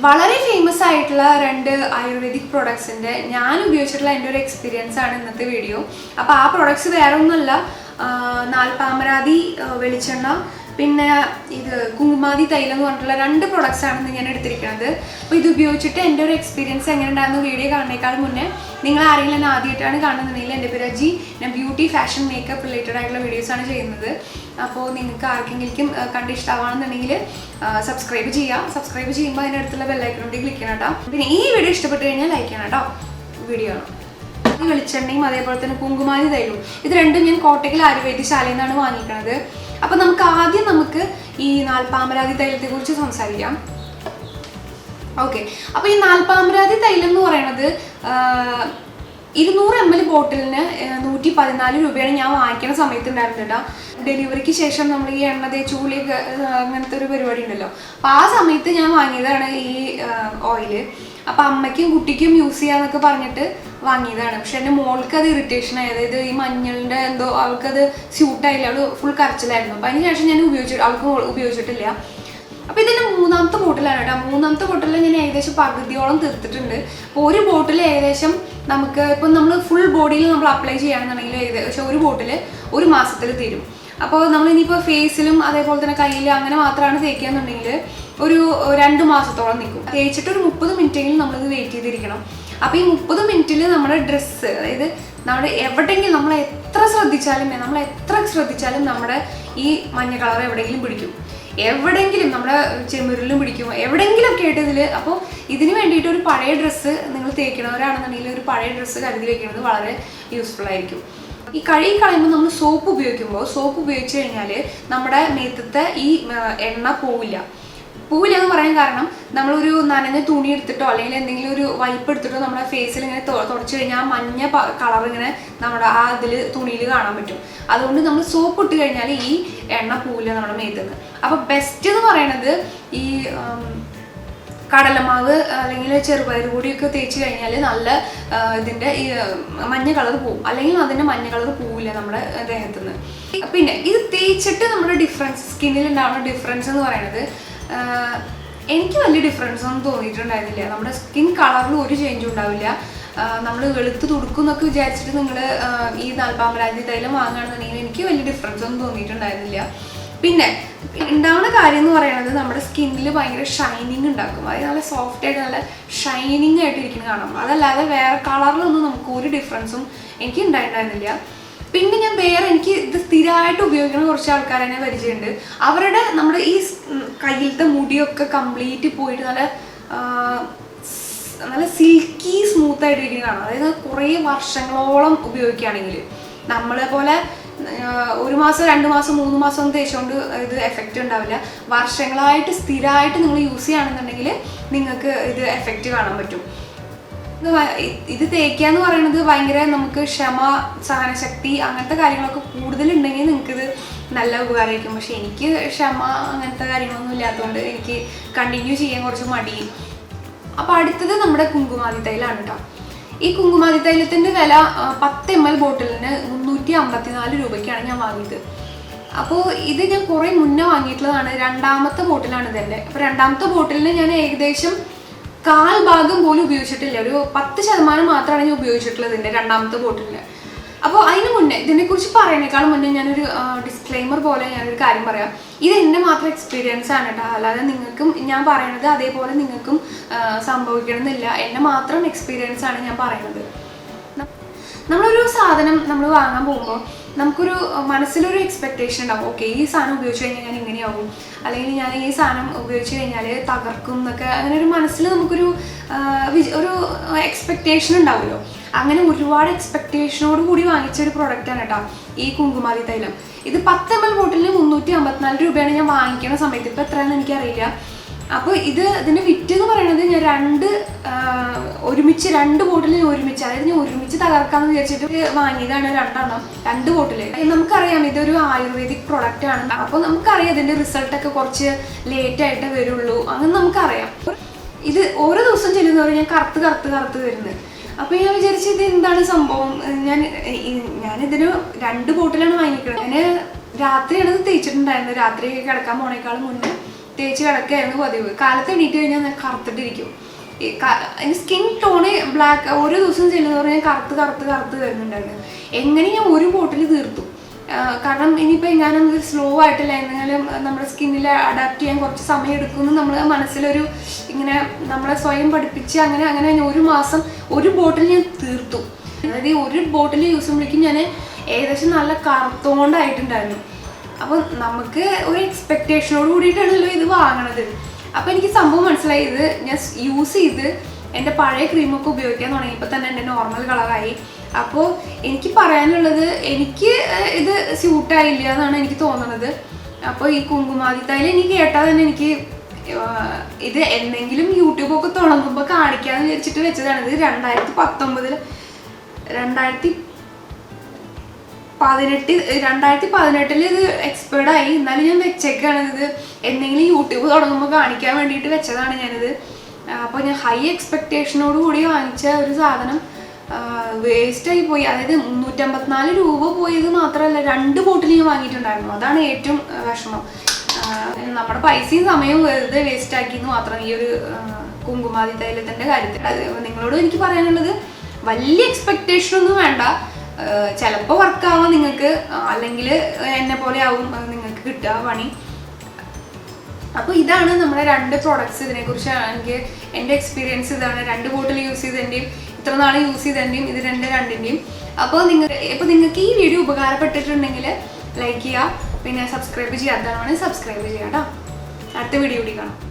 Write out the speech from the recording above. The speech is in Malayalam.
വളരെ ഫേമസ് ആയിട്ടുള്ള രണ്ട് ആയുർവേദിക് പ്രൊഡക്ട്സിന്റെ ഞാൻ ഉപയോഗിച്ചിട്ടുള്ള എന്റെ ഒരു എക്സ്പീരിയൻസ് ആണ് ഇന്നത്തെ വീഡിയോ അപ്പോൾ ആ പ്രൊഡക്ട്സ് വേറെ ഒന്നുമല്ല നാൽപ്പാമരാതി വെളിച്ചെണ്ണ പിന്നെ ഇത് കുങ്കുമാതി തൈലം എന്ന് പറഞ്ഞിട്ടുള്ള രണ്ട് പ്രൊഡക്ട്സ് ആണ് ഞാൻ എടുത്തിരിക്കുന്നത്. അപ്പോൾ ഇത് ഉപയോഗിച്ചിട്ട് എന്റെ ഒരു എക്സ്പീരിയൻസ് എങ്ങനെ ഉണ്ടായിരുന്നു വീഡിയോ കാണുന്നേക്കാൾ മുന്നേ നിങ്ങൾ ആരെങ്കിലും എന്നെ ആദ്യമായിട്ടാണ് കാണുന്നുണ്ടെങ്കിൽ എന്റെ പേര് അജി. ഞാൻ ബ്യൂട്ടി ഫാഷൻ മേക്കപ്പ് റിലേറ്റഡ് ആയിട്ടുള്ള വീഡിയോസ് ആണ് ചെയ്യുന്നത്. അപ്പോൾ നിങ്ങൾക്ക് ആർക്കെങ്കിലും കണ്ട് ഇഷ്ടമാണെന്നുണ്ടെങ്കിൽ സബ്സ്ക്രൈബ് ചെയ്യാം. സബ്സ്ക്രൈബ് ചെയ്യുമ്പോൾ അതിന്റെ അടുത്തുള്ള ബെല്ലൈക്കണോട്ട് ക്ലിക്ക് ചെയ്യണം കേട്ടോ. പിന്നെ ഈ വീഡിയോ ഇഷ്ടപ്പെട്ട് കഴിഞ്ഞാൽ ലൈക്ക് ചെയ്യണം കേട്ടോ. വീഡിയോ ഈ വെളിച്ചെണ്ണയും അതേപോലെ തന്നെ കുങ്കുമാരി തൈലും ഇത് രണ്ടും ഞാൻ കോട്ടയ്ക്കൽ ആയുർവേദശാലയിൽ നിന്നാണ് വാങ്ങിക്കുന്നത് അപ്പം നമുക്ക് ആദ്യം നമുക്ക് ഈ നാൽപ്പാമരാതി തൈലത്തെ കുറിച്ച് സംസാരിക്കാം. ഓക്കെ. അപ്പോൾ ഈ നാൽപ്പാമരാതി തൈലം എന്ന് പറയുന്നത് ഇരുന്നൂറ് എം എൽ ബോട്ടിലിന് നൂറ്റി പതിനാല് രൂപയാണ് ഞാൻ വാങ്ങിക്കുന്ന സമയത്ത് ഉണ്ടായിരുന്നില്ല ഡെലിവറിക്ക് ശേഷം നമ്മൾ ഈ എണ്ണ തേച്ചുള്ളിയൊക്കെ അങ്ങനത്തെ ഒരു പരിപാടി ഉണ്ടല്ലോ. അപ്പോൾ ആ സമയത്ത് ഞാൻ വാങ്ങിയതാണ് ഈ ഓയിൽ. അപ്പോൾ അമ്മയ്ക്കും കുട്ടിക്കും യൂസ് ചെയ്യാന്നൊക്കെ പറഞ്ഞിട്ട് വാങ്ങിയതാണ്. പക്ഷെ എന്റെ മോൾക്ക് അത് ഇറിറ്റേഷൻ ആയത് അതായത് ഈ മഞ്ഞളിന്റെ എന്തോ അവൾക്കത് സ്യൂട്ടായില്ല അവൾ ഫുൾ കരച്ചിലായിരുന്നു. അപ്പോൾ അതിന് ശേഷം ഞാൻ ഉപയോഗിച്ചു. അവൾക്ക് ഉപയോഗിച്ചിട്ടില്ല. അപ്പൊ ഇതിന്റെ മൂന്നാമത്തെ ബോട്ടിലാണ് കേട്ടോ. മൂന്നാമത്തെ ബോട്ടിൽ ഞാൻ ഏകദേശം പകുതിയോളം തീർത്തിട്ടുണ്ട്. അപ്പോൾ ഒരു ബോട്ടിൽ ഏകദേശം നമുക്ക് ഇപ്പം നമ്മൾ ഫുൾ ബോഡിയിൽ നമ്മൾ അപ്ലൈ ചെയ്യുകയാണെന്നുണ്ടെങ്കിൽ ഏകദേശം ഒരു ബോട്ടിൽ ഒരു മാസത്തിൽ തീരും. അപ്പോൾ നമ്മൾ ഇനിയിപ്പോൾ ഫേസിലും അതേപോലെ തന്നെ കയ്യിലും അങ്ങനെ മാത്രമാണ് തേക്കുകയെന്നുണ്ടെങ്കിൽ ഒരു രണ്ട് മാസത്തോളം നിൽക്കും തേച്ചിട്ട് ഒരു മുപ്പത് മിനിറ്റെങ്കിലും നമ്മളിത് വെയിറ്റ് ചെയ്തിരിക്കണം. അപ്പോൾ ഈ മുപ്പത് മിനിറ്റിൽ നമ്മുടെ ഡ്രസ്സ് അതായത് നമ്മുടെ എവിടെയെങ്കിലും നമ്മൾ എത്ര ശ്രദ്ധിച്ചാലും നമ്മൾ എത്ര ശ്രദ്ധിച്ചാലും നമ്മുടെ ഈ മഞ്ഞ കളർ എവിടെയെങ്കിലും പിടിക്കും. എവിടെയെങ്കിലും നമ്മുടെ ചെമുരിലും പിടിക്കും. എവിടെയെങ്കിലും ഒക്കെ ആയിട്ട് ഇതിൽ അപ്പോൾ ഇതിന് വേണ്ടിയിട്ട് ഒരു പഴയ ഡ്രസ്സ് നിങ്ങൾ തേക്കണവരാണെന്നുണ്ടെങ്കിൽ ഒരു പഴയ ഡ്രസ്സ് കരുതി വെക്കുന്നത് വളരെ യൂസ്ഫുൾ ആയിരിക്കും. ഈ കഴുകി കളയുമ്പോൾ നമ്മൾ സോപ്പ് ഉപയോഗിക്കുമ്പോൾ സോപ്പ് ഉപയോഗിച്ച് കഴിഞ്ഞാൽ നമ്മുടെ മേത്തത്തെ ഈ എണ്ണ പോവില്ല. പോവില്ല എന്ന് പറയാൻ കാരണം നമ്മളൊരു നനഞ്ഞ തുണി എടുത്തിട്ടോ അല്ലെങ്കിൽ എന്തെങ്കിലും ഒരു വൈപ്പ് എടുത്തിട്ടോ നമ്മുടെ ഫേസിൽ ഇങ്ങനെ തുടച്ചു കഴിഞ്ഞാൽ ആ മഞ്ഞ കളർ ഇങ്ങനെ നമ്മുടെ ആ ഇതിൽ തുണിയിൽ കാണാൻ പറ്റും. അതുകൊണ്ട് നമ്മൾ സോപ്പ് ഇട്ട് കഴിഞ്ഞാൽ ഈ എണ്ണ പോവില്ല നമ്മുടെ മേത്തുനിന്ന് അപ്പോൾ ബെസ്റ്റ് എന്ന് പറയണത് ഈ കടലമാവ് അല്ലെങ്കിൽ ചെറുപയർ കൂടിയൊക്കെ തേച്ച് കഴിഞ്ഞാൽ നല്ല ഇതിന്റെ ഈ മഞ്ഞ കളർ പോവും. അല്ലെങ്കിൽ അതിന്റെ മഞ്ഞ കളർ പോവില്ല നമ്മുടെ ദേഹത്തു നിന്ന് പിന്നെ ഇത് തേച്ചിട്ട് നമ്മുടെ ഡിഫറൻസ് സ്കിന്നിൽ ഉണ്ടാവുന്ന ഡിഫറൻസ് എന്ന് പറയുന്നത് എനിക്ക് വലിയ ഡിഫറൻസ് ഒന്നും തോന്നിയിട്ടുണ്ടായിരുന്നില്ല. നമ്മുടെ സ്കിൻ കളറിൽ ഒരു ചേഞ്ചും ഉണ്ടാവില്ല. നമ്മൾ വെളുത്ത് തുടുക്കും എന്നൊക്കെ വിചാരിച്ചിട്ട് നിങ്ങൾ ഈ നാൽപ്പാമരാജി തൈലം വാങ്ങുകയാണെന്നുണ്ടെങ്കിൽ എനിക്ക് വലിയ ഡിഫറൻസ് ഒന്നും തോന്നിയിട്ടുണ്ടായിരുന്നില്ല. പിന്നെ ഉണ്ടാവുന്ന കാര്യം എന്ന് പറയുന്നത് നമ്മുടെ സ്കിന്നിൽ ഭയങ്കര ഷൈനിങ് ഉണ്ടാക്കും. അതായത് നല്ല സോഫ്റ്റ് ആയിട്ട് നല്ല ഷൈനിങ് ആയിട്ട് ഇരിക്കുന്ന കാണാം. അതല്ലാതെ വേറെ കളറിലൊന്നും നമുക്ക് ഒരു ഡിഫറൻസും എനിക്ക് ഉണ്ടായിട്ടുണ്ടായിരുന്നില്ല. പിന്നെ ഞാൻ വേറെ എനിക്ക് ഇത് സ്ഥിരമായിട്ട് ഉപയോഗിക്കുന്ന കുറച്ച് ആൾക്കാരെ തന്നെ പരിചയമുണ്ട്. അവരുടെ നമ്മുടെ ഈ കയ്യിലത്തെ മുടിയൊക്കെ കംപ്ലീറ്റ് പോയിട്ട് നല്ല നല്ല സിൽക്കി സ്മൂത്ത് ആയിട്ട് ഇരിക്കുന്ന കാണാം. അതായത് കുറേ വർഷങ്ങളോളം ഉപയോഗിക്കുകയാണെങ്കിൽ നമ്മളെ പോലെ ഒരു മാസം രണ്ട് മാസം മൂന്ന് മാസം ഒന്നും തേച്ചുകൊണ്ട് ഇത് എഫക്റ്റ് ഉണ്ടാവില്ല. വർഷങ്ങളായിട്ട് സ്ഥിരമായിട്ട് നിങ്ങൾ യൂസ് ചെയ്യുകയാണെന്നുണ്ടെങ്കിൽ നിങ്ങൾക്ക് ഇത് എഫക്റ്റ് കാണാൻ പറ്റും. ഇത് തേക്കുക എന്ന് പറയുന്നത് ഭയങ്കര നമുക്ക് ക്ഷമ സഹനശക്തി അങ്ങനത്തെ കാര്യങ്ങളൊക്കെ കൂടുതലുണ്ടെങ്കിൽ നിങ്ങൾക്കിത് നല്ല ഉപകാരമായിരിക്കും. പക്ഷെ എനിക്ക് ക്ഷമ അങ്ങനത്തെ കാര്യങ്ങളൊന്നും ഇല്ലാത്തതുകൊണ്ട് എനിക്ക് കണ്ടിന്യൂ ചെയ്യാൻ കുറച്ച് മടിയും. അപ്പോൾ അടുത്തത് നമ്മുടെ കുങ്കുമാതി തൈലാണ് കേട്ടോ ഈ കുങ്കുമാതി തൈലത്തിന്റെ വില പത്ത് എം എൽ ബോട്ടിലിന് മുന്നൂറ്റി അമ്പത്തിനാല് രൂപയ്ക്കാണ് ഞാൻ വാങ്ങിയത്. അപ്പോൾ ഇത് ഞാൻ കുറേ മുന്നേ വാങ്ങിയിട്ടുള്ളതാണ്. രണ്ടാമത്തെ ബോട്ടിലാണ് ഇതെന്റെ അപ്പോൾ രണ്ടാമത്തെ ബോട്ടിലിന് ഞാൻ ഏകദേശം കാൽ ഭാഗം പോലും ഉപയോഗിച്ചിട്ടില്ല. ഒരു പത്ത് ശതമാനം മാത്രമാണ് ഞാൻ ഉപയോഗിച്ചിട്ടുള്ളത് ഇതിന്റെ രണ്ടാമത്തെ ബോട്ടിലിന്. അപ്പോൾ അതിന് മുന്നേ ഇതിനെക്കുറിച്ച് പറയുന്നേക്കാൾ മുന്നേ ഞാനൊരു ഡിസ്ക്ലെയിമർ പോലെ ഞാനൊരു കാര്യം പറയാം. ഇത് എന്റെ മാത്രം എക്സ്പീരിയൻസ് ആണ് കേട്ടോ അല്ലാതെ നിങ്ങൾക്കും ഞാൻ പറയണത് അതേപോലെ നിങ്ങൾക്കും സംഭവിക്കണം സംഭവിക്കണമെന്നില്ല. എന്റെ മാത്രം എക്സ്പീരിയൻസ് ആണ് ഞാൻ പറയുന്നത്. നമ്മളൊരു സാധനം നമ്മൾ വാങ്ങാൻ പോകുമ്പോൾ നമുക്കൊരു മനസ്സിലൊരു എക്സ്പെക്റ്റേഷൻ ഉണ്ടാവും. ഓക്കെ ഈ സാധനം ഉപയോഗിച്ച് കഴിഞ്ഞാൽ ഞാൻ ഇങ്ങനെയാവും. അല്ലെങ്കിൽ ഞാൻ ഈ സാധനം ഉപയോഗിച്ച് കഴിഞ്ഞാൽ തകർക്കും എന്നൊക്കെ അങ്ങനെ ഒരു മനസ്സിൽ നമുക്കൊരു ഒരു എക്സ്പെക്റ്റേഷൻ ഉണ്ടാവുമല്ലോ. അങ്ങനെ ഒരുപാട് എക്സ്പെക്റ്റേഷനോട് കൂടി വാങ്ങിച്ച ഒരു പ്രൊഡക്റ്റാണ് കേട്ടോ ഈ കുങ്കുമാതി തൈലം. ഇത് പത്ത് എം എൽ ബോട്ടിലിന് മുന്നൂറ്റി അമ്പത്തിനാല് രൂപയാണ് ഞാൻ വാങ്ങിക്കുന്ന സമയത്ത്. ഇപ്പം എത്രയാണെന്ന് എനിക്കറിയില്ല. അപ്പോൾ ഇത് ഇതിന്റെ വിറ്റ് എന്ന് പറയുന്നത് ഞാൻ രണ്ട് ഒരുമിച്ച് രണ്ട് ബോട്ടിൽ ഒരുമിച്ച് അതായത് ഞാൻ ഒരുമിച്ച് തകർക്കാന്ന് വിചാരിച്ചിട്ട് വാങ്ങിയതാണ് രണ്ടെണ്ണം രണ്ട് ബോട്ടിൽ നമുക്കറിയാം ഇതൊരു ആയുർവേദിക് പ്രൊഡക്റ്റ് ആണ്. അപ്പോൾ നമുക്കറിയാം ഇതിന്റെ റിസൾട്ടൊക്കെ കുറച്ച് ലേറ്റ് ആയിട്ട് വരുള്ളൂ. അങ്ങനെ നമുക്കറിയാം. ഇത് ഓരോ ദിവസം ചെല്ലുന്നവരെ ഞാൻ കറുത്ത് കറുത്ത് കറുത്ത് വരുന്നത്. അപ്പൊ ഞാൻ വിചാരിച്ചു ഇത് എന്താണ് സംഭവം? ഞാൻ ഞാനിതിന് രണ്ട് ബോട്ടിലാണ് വാങ്ങിക്കുന്നത് ഞാൻ രാത്രിയാണ് ഇത് തേച്ചിട്ടുണ്ടായിരുന്നത്. രാത്രി കിടക്കാൻ പോണേക്കാളും മുന്നേ തേച്ച് കിടക്കുകയായിരുന്നു പതിവ്. കാലത്ത് എണീറ്റ് കഴിഞ്ഞാൽ ഞാൻ കറുത്തിട്ടിരിക്കും. ഈ സ്കിൻ ടോണ് ബ്ലാക്ക് ഓരോ ദിവസം ചെല്ലുന്നതോറും ഞാൻ കറുത്ത് കറുത്ത് കറുത്ത് വരുന്നുണ്ടായിരുന്നു. എങ്ങനെ ഞാൻ ഒരു ബോട്ടിൽ തീർത്തു? കാരണം ഇനിയിപ്പോൾ ഞാനത് സ്ലോ ആയിട്ടില്ല. എന്തെങ്കിലും നമ്മുടെ സ്കിന്നിൽ അഡാപ്റ്റ് ചെയ്യാൻ കുറച്ച് സമയം എടുക്കുമെന്ന് നമ്മൾ മനസ്സിലൊരു ഇങ്ങനെ നമ്മളെ സ്വയം പഠിപ്പിച്ച് അങ്ങനെ അങ്ങനെ ഞാൻ ഒരു മാസം ഒരു ബോട്ടിൽ ഞാൻ തീർത്തു. അതായത് ഒരു ബോട്ടിൽ യൂസ് ചെയ്യുമ്പോഴേക്കും ഞാൻ ഏകദേശം നല്ല കറുത്തോണ്ടായിട്ടുണ്ടായിരുന്നു. അപ്പം നമുക്ക് ഒരു എക്സ്പെക്റ്റേഷനോട് കൂടിയിട്ടാണല്ലോ ഇത് വാങ്ങണത്. അപ്പം എനിക്ക് സംഭവം മനസ്സിലായി. ഇത് ഞാൻ യൂസ് ചെയ്ത് എന്റെ പഴയ ക്രീമൊക്കെ ഉപയോഗിക്കാൻ തുടങ്ങിയപ്പോൾ തന്നെ എന്റെ നോർമൽ കളറായി അപ്പോൾ എനിക്ക് പറയാനുള്ളത് എനിക്ക് ഇത് സ്യൂട്ടായില്ല എന്നാണ് എനിക്ക് തോന്നുന്നത് അപ്പോൾ ഈ കുങ്കുമാതിത്തായിൽ എനിക്ക് കേട്ടാൽ തന്നെ എനിക്ക് ഇത് എന്തെങ്കിലും യൂട്യൂബൊക്കെ തുടങ്ങുമ്പോൾ കാണിക്കാമെന്ന് വിചാരിച്ചിട്ട് വെച്ചതാണ്. ഇത് രണ്ടായിരത്തി പത്തൊമ്പതിൽ രണ്ടായിരത്തി പതിനെട്ട് രണ്ടായിരത്തി പതിനെട്ടിൽ ഇത് എക്സ്പേർഡ് ആയി. എന്നാലും ഞാൻ വെച്ചേക്കാണ് ഇത്. എന്തെങ്കിലും യൂട്യൂബ് തുടങ്ങുമ്പോൾ കാണിക്കാൻ വേണ്ടിയിട്ട് വെച്ചതാണ് ഞാനിത്. അപ്പോൾ ഞാൻ ഹൈ എക്സ്പെക്റ്റേഷനോട് കൂടി വാങ്ങിച്ച ഒരു സാധനം വേസ്റ്റ് ആയി പോയി. അതായത് മുന്നൂറ്റമ്പത്തിനാല് രൂപ പോയത് മാത്രമല്ല രണ്ട് ബോട്ടിൽ ഞാൻ വാങ്ങിയിട്ടുണ്ടായിരുന്നു. അതാണ് ഏറ്റവും വിഷമം. നമ്മുടെ പൈസയും സമയവും വെറുതെ വേസ്റ്റ് ആക്കിയെന്ന് മാത്രം ഈ ഒരു കുങ്കുമാതി തൈലത്തിന്റെ കാര്യത്തിൽ. നിങ്ങളോട് എനിക്ക് പറയാനുള്ളത് വലിയ എക്സ്പെക്റ്റേഷൻ ഒന്നും വേണ്ട. ചിലപ്പോൾ വർക്കാവാം നിങ്ങൾക്ക്. അല്ലെങ്കിൽ എന്നെ പോലെ ആവും നിങ്ങൾക്ക് കിട്ടുക പണി. അപ്പോൾ ഇതാണ് നമ്മുടെ രണ്ട് പ്രോഡക്ട്സ് ഇതിനെക്കുറിച്ച് എനിക്ക് എന്റെ എക്സ്പീരിയൻസ് ഇതാണ്. രണ്ട് ബോട്ടിൽ യൂസ് ചെയ്തതിന്റെയും ഇത്ര നാൾ യൂസ് ചെയ്തതിന്റെയും ഇത് രണ്ട് രണ്ടിന്റെയും അപ്പോൾ നിങ്ങൾ ഇപ്പോൾ നിങ്ങൾക്ക് ഈ വീഡിയോ ഉപകാരപ്പെട്ടിട്ടുണ്ടെങ്കിൽ ലൈക്ക് ചെയ്യുക പിന്നെ സബ്സ്ക്രൈബ് ചെയ്യാത്തതാണെങ്കിൽ സബ്സ്ക്രൈബ് ചെയ്യാം കേട്ടോ അടുത്ത വീഡിയോ കൂടി കാണാം.